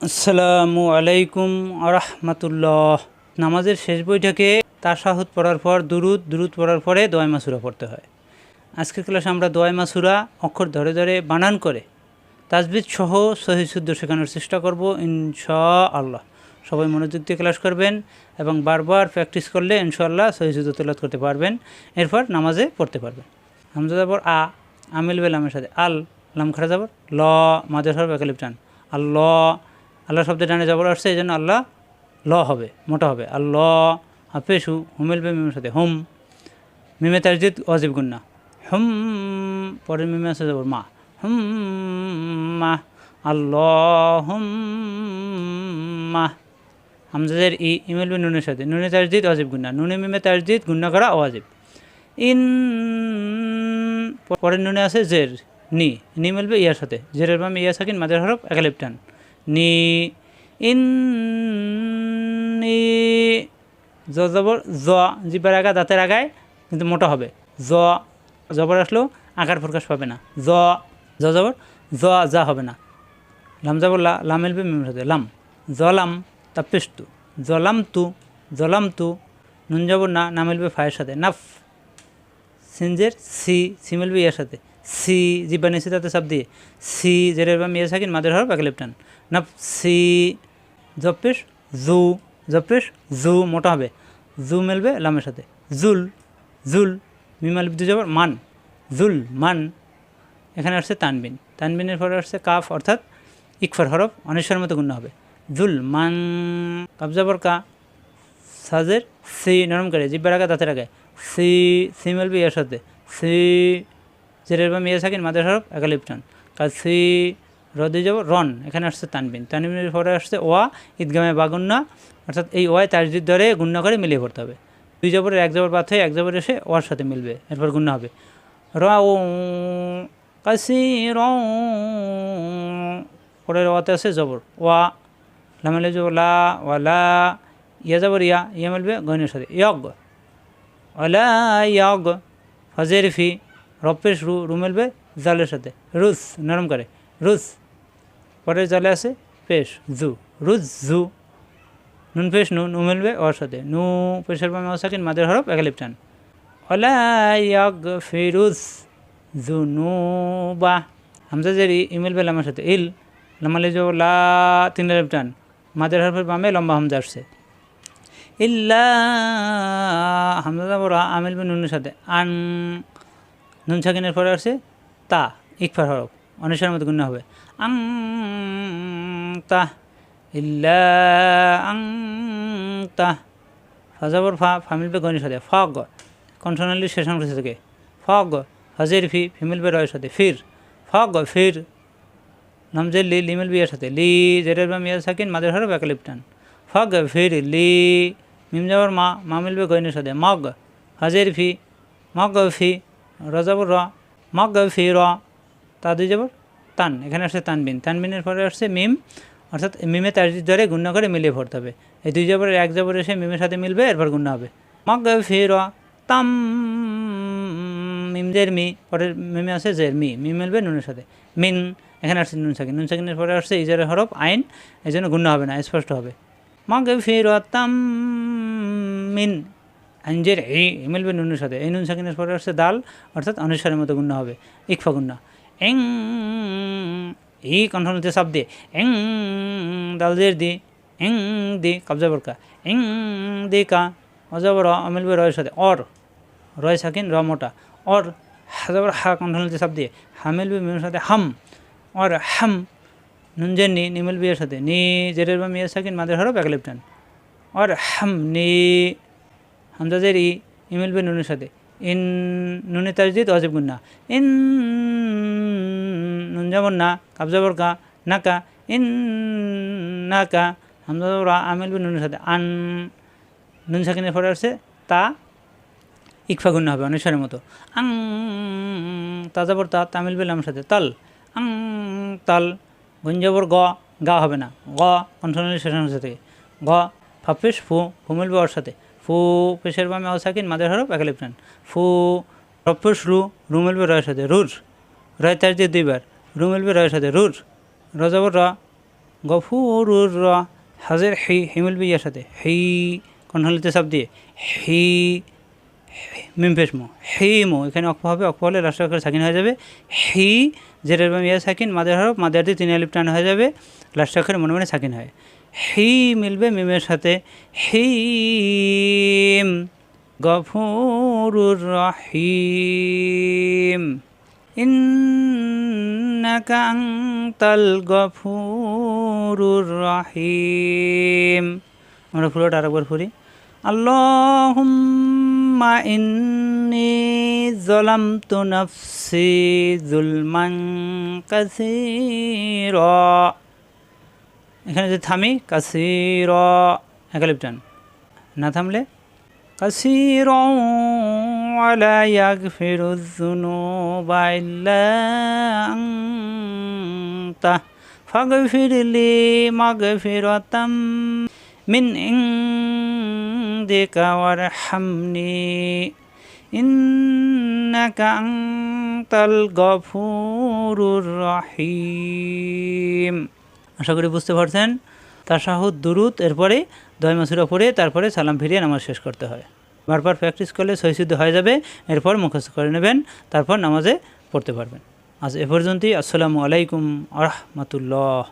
আসসালামু আলাইকুম আরহামতুল্লাহ। নামাজের শেষ বৈঠকে তাশাহুদ পড়ার পর, দুরুদ দুরুদ পড়ার পরে দোয়াই মাসুরা পড়তে হয়। আজকের ক্লাসে আমরা দোয়াই মাসুরা অক্ষর ধরে ধরে বানান করে তাজবিদ সহ সহি শুদ্ধ শেখানোর চেষ্টা করব ইনশা আল্লাহ সবাই মনোযোগ দিয়ে ক্লাস করবেন এবং বারবার প্র্যাকটিস করলে ইনশাআল্লাহ সহি শুদ্ধ তেলাত করতে পারবেন। এরপর নামাজে পড়তে পারবেন। হামজা যাবর আ, আমিল বেলামের সাথে আল, লাম খারা যাবর ল মাদের হরফ একালিপ আল্লাহ আল্লাহ শব্দে টানে যাবর আসছে, এই জন্য আল্লাহ ল হবে, মোটা হবে। আল্লাহ হাফেসু, হুমেল বে মিমের সাথে হুম। মিমে তারজিদ অজিব গুন্না। হুম, পরের মিমে আছে যাবর মা। হুম, মা। আল্লাহ হুম মা হামজাদের ই, ইমেল বে নুনের সাথে। নুনে তারজিদ অজিব গুন্না। নুনে মিমে তারজিদ গুন্না করা অজিব ইন, পরের নুনে আছে জের, নি। নি মিলবে ইয়ার সাথে। জেরের বাম ইয়া সাকিন, মাদের হরফ একালিপ টান নি জ জবর জ জিবার আগা দাঁতের আগায় কিন্তু মোটা হবে জ জবর আসলেও আকার প্রকাশ পাবে না জ জ জবর জ যা হবে না লাম জবর লা লাম মিলবে মিমের সাথে লাম জলাম তাপিস্তু জলাম তু জলাম তু নুন জবর না না মিলবে ফায়ের সাথে নাফ সিনজের সি সি মিলবে ইয়ার সাথে সি, জিব্বা নিচে তাতে চাপ দিয়ে। সি, জেরের বা মিয়া সাকিন, মাদের হরফ একালিপ টান নাফ সি জপেশ জু জপেশ জু, মোটা হবে। জু মেলবে লামের সাথে। জুল জুল, মিমাল বিদ্যু যাবার মান। জুল, মান। এখানে আসছে তানবিন। তানবিনের পরে আসছে কাফ, অর্থাৎ ইকফার হরফ অনেশ্বরের মতো গুণ হবে। জুল, মান কাবজাবর কা। সাজের, সি, নরম করে, জিব্বার আগে, দাঁতের আগে। সি সি মেলবে ইয়ার সাথে। সি জেরের বা মিয়া সাকিন, মাদের হরফ একালিপ টান কাজ সি রদে যাব, রন, এখানে আসছে তানবিন। তানবিনের পরে আসছে ওয়া, ঈদগামে বাগুন্না। অর্থাৎ এই ওয়ায় তাজদিদ ধরে গুণ্য করে মিলিয়ে পড়তে হবে। দুই জবরের, এক জবর বাদ হয়ে এক জবর এসে ওয়ার সাথে মিলবে, এরপর গুণ্য হবে। র ও কাসি র পরের ওয়াতে আছে জবর, ওয়া, লামেলে জবর, লা ওয়ালা ইয়া জবর, ইয়া ইয়া মিলবে গয়নের সাথে। ইয়গ ওয়ালা ইয়গ, ফজের ফি রপেশ রু রু মিলবে জালের সাথে। রুস নরম করে। রুস পরের জালে আছে পেশ, জু। রুজ, জু। নুন পেশ নু নু মিলবে ওর সাথে। নু পেশের পামে সাকিন, মাদের হরফ একালিপ টান জু নু বা। হামজা জেরি ইমেল বে লামার সাথে। ইল। লামালে জো লা তিন আলিপ টান মাদের হরফের বামে লম্বা হামজা আসছে। ইল্লা হামজা বড় আমিল বে নুনের সাথে। আন নুন সাকিনের পরে আসছে তা, ইকফার হরফ অনেশ্বরের মতো গুণ্য হবে। আং তা, ইল্লা আং তা, ফাজাবর ফা, ফামিল বে গণের সাথে, ফগ শেষ অংশ থেকে, ফগ, হজের ফি, ফিমেল বে রয়ের সাথে, ফির, ফগ, ফির, নামজের লি, লিমেল বিয়ের সাথে, লি, জেরের বা মিয়ার সাকিন, মাদের হরফ একালিপটান, ফগ, ফির, লি, মিম যাবর মা মামিল মিলবে গয়নের সাথে, মগ, হজের ফি, মগ, ফি রজাবর র মগ ফি র তা দুই যাবর তান। এখানে আসছে তানবিন। তানবিনের পরে আসছে মিম। অর্থাৎ মিমে তার ধরে গুণ্য করে মিলিয়ে পড়তে হবে। এই দুই জবরের এক জবর এসে মিমের সাথে মিলবে, এরপর গুণ্য হবে। মগ ফি র, তাম, মিম জের মি পরের মিমে আছে জের মি মি মিলবে নুনের সাথে। মিন, এখানে আসছে নুন সাকিন। নুন সাকিনের পরে আসছে ইজারের হরফ, আইন। এই জন্য গুণ্য হবে না, স্পষ্ট হবে। মগ ফি র, তাম, মিন। আঞ্জের এই মিলবে নুনের সাথে। এই নুন সাকিনের পরে আসছে দাল, অর্থাৎ অনুসারের মতো গুণ্য হবে। ইকফা গুণ্য এং, এই কণ্ঠনতে শব্দ এং দালদের দি, এং, দি, কবজা বরকা। এং, দি, কা অজবর মিলবে রয়ের সাথে। অর, রয় সাকিন, র মোটা। অর হাজবর হা কণ্ঠনতে শব্দ হা মিলবে মিমের সাথে হাম। অর, হাম নুনজের নি নিমিল বিয়ের সাথে। নি, জেরের বা মিয়ের সাকিন, মাদের হরফ একলিপটান অর, হাম, নি হামজাজের ই ইমিল বে নুনের সাথে। ইন নুনে তাজদিদ অজিব গুন্না। ইন নুন যাবর না কাব যাবর কা নাকা ইন নাকা হামজা যাবর আমিল বে নুনের সাথে। আন নুন সাকিনের পরে আসছে, তা ইকফা গুণ্য হবে অনুসারের মতো। আং তা যাবর তা তামিল বে লামের সাথে। তাল। আং তাল। গুঞ্জাবর গ, গা হবে না। গ কণ্ঠনের শেষ অংশ থেকে গ, ফাফিস, ফু ফু মিলবে ফু পেশের বামে অসাকিন মাদের হরফ একালিপ্টান ফু রফুস রু রু মিলবে রয়ের সাথে, রুর। রয় তার যে দুইবার রু মিলবে রয়ের সাথে, রুর। রজবর র গফুরুর র, হাজের হি হি মিলবে ইয়ার সাথে, হি কণ্ঠলিতে চাপ দিয়ে, হি, মিম পেশমো হি মো, এখানে অক্ষ হবে, অক্ষ হলে অক্ষরে সাকিন হয়ে যাবে, হি, জেরের বাম ইয়া সাকিন, মাদের হরফ, মাদের দিয়ে তিন আলিপ টান হয়ে যাবে লাস্ট অক্ষরে মনে মনে সাকিন হয়। হি মিলবে মিমের সাথে হিম গফুরুর রহিম। ইন্নাকা আনতাল গফুরুর রহিম। আমরা পুরোটা আরেকবার পড়ি আল্লাহুম্মা ইন্নি যালামতু নাফসি যুলমান কাসীরা। এখানে যদি থামি কাসীরা একালিপ টান না থামলে كثيرا ولا يغفر الذنوب إلا أنت فاغفر لي مغفرة من عندك وارحمني إنك أنت الغفور الرحيم আশা করি বুঝতে পারছেন। তাসাহুদ দুরুত এরপরে দয় মাসুরা পরে তারপরে সালাম ফিরিয়ে নামাজ শেষ করতে হয়। বারবার প্র্যাকটিস করলে সহিসুদ্ধ হয়ে যাবে, এরপর মুখস্থ করে নেবেন, তারপর নামাজে পড়তে পারবেন। আজ এ পর্যন্তই। আসসালামু আলাইকুম আরহামতুল্লাহ